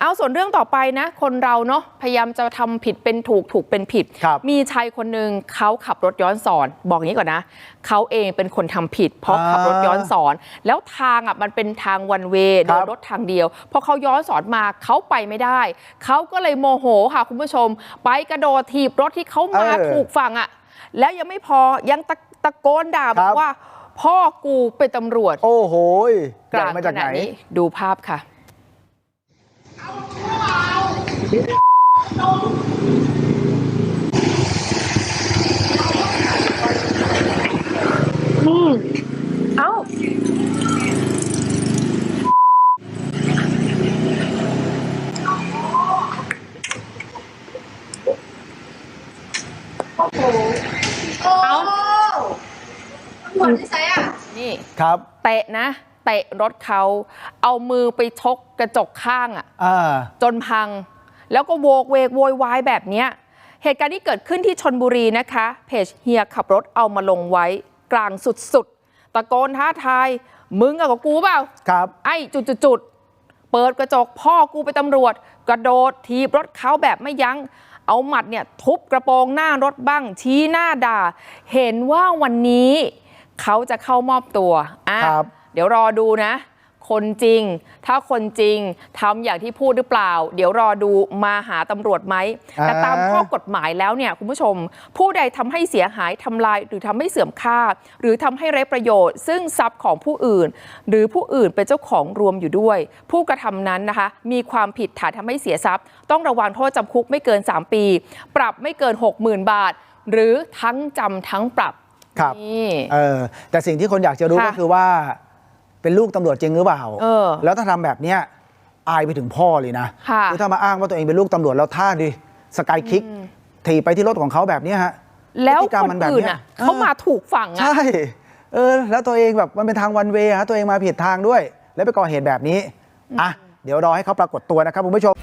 เอาส่วนเรื่องต่อไปนะ คนเราเนาะพยายามจะทำผิดเป็นถูกถูกเป็นผิดครับมีชายคนหนึ่งเขาขับรถย้อนสอน บอกอย่างนี้ก่อนนะเขาเองเป็นคนทำผิด เพราะอ่าขับรถย้อนสอน แล้วทางอะมันเป็นทางวันเวครัเดิบนรถทางเดียวพอเขาย้อนสอนมาเขาไปไม่ได้เขาก็เลยโมโหค่ะคุณผู้ชม ไปกระโดดถีบรถที่เขามาเออถูกฝั่งอะแล้วยังไม่พอยังตะตะโกนด่าบคอรักบว่า พ่อกูเป็นตำรวจ โอ้โหยกลางใหญ่มาจากไหนขณะนี้ดูภาพค่ะ เอ้า เอาหัวที่ใช้อะ นี่ ครับ เตะนะ เตะรถเขา เอามือไปชกกระจกข้างอะอ่า จนพัง แล้วก็โวกเวกโวยวายแบบเนี้ยเหตุการณ์ที่เกิดขึ้นที่ชนบุรีนะคะเพจเฮียขับรถเอามาลงไว้กลางสุดๆ ตะโกนท้าทาย มึงอะกับกูเปล่าครับ ไอ้จุดๆๆเปิดกระจกพ่อกูไปนตำรวจ กระโดดทีบรถเขาแบบไม่ยัง้ง เอาหมัดเนี่ยทุบกระโปรงหน้ารถบ้าง ชี้หน้าด่า เห็นว่าวันนี้เขาจะเข้ามอบตัวอะครับเดี๋ยวรอดูนะ คนจริง ถ้าคนจริงทำอย่างที่พูดหรือเปล่า เดี๋ยวรอดูมาหาตำรวจไหมแต่ตามข้อกฎหมายแล้วเนี่ยคุณผู้ชม ผู้ใดทำให้เสียหายทำลายหรือทำให้เสื่อมค่า หรือทำให้ไร้ประโยชน์ ซึ่งทรัพย์ของผู้อื่น หรือผู้อื่นเป็นเจ้าของรวมอยู่ด้วย ผู้กระทำนั้นนะคะ มีความผิดฐานทำให้เสียทรัพย์ ต้องระวังโทษจำคุกไม่เกิน 3 ปี ปรับไม่เกิน 60,000 บาท หรือทั้งจำทั้งปรับครับนี่เออแต่สิ่งที่คนอยากจะรู้ค่ะก็คือว่า เป็นลูกตำรวจจริงหรือเปล่า เออ แล้วถ้าทำแบบเนี้ยอายไปถึงพ่อเลยนะค่ะอถ้ามาอ้างว่าตัวเองเป็นลูกตำรวจแล้วท่าดิสกายคิกถีบไปที่รถของเขาแบบเนี้ยฮะแล้วพฤติกรรมคนมันแบบอื่นเนี้ยอะเขามาถูกฝั่งอะ ใช่ เออ แล้วตัวเองแบบมันเป็นทางวันเวย์ฮะตัวเองมาผิดทางด้วย แล้วไปก่อเหตุแบบนี้อะเดี๋ยวรอให้เขาปรากฏตัวนะครับคุณผู้ชม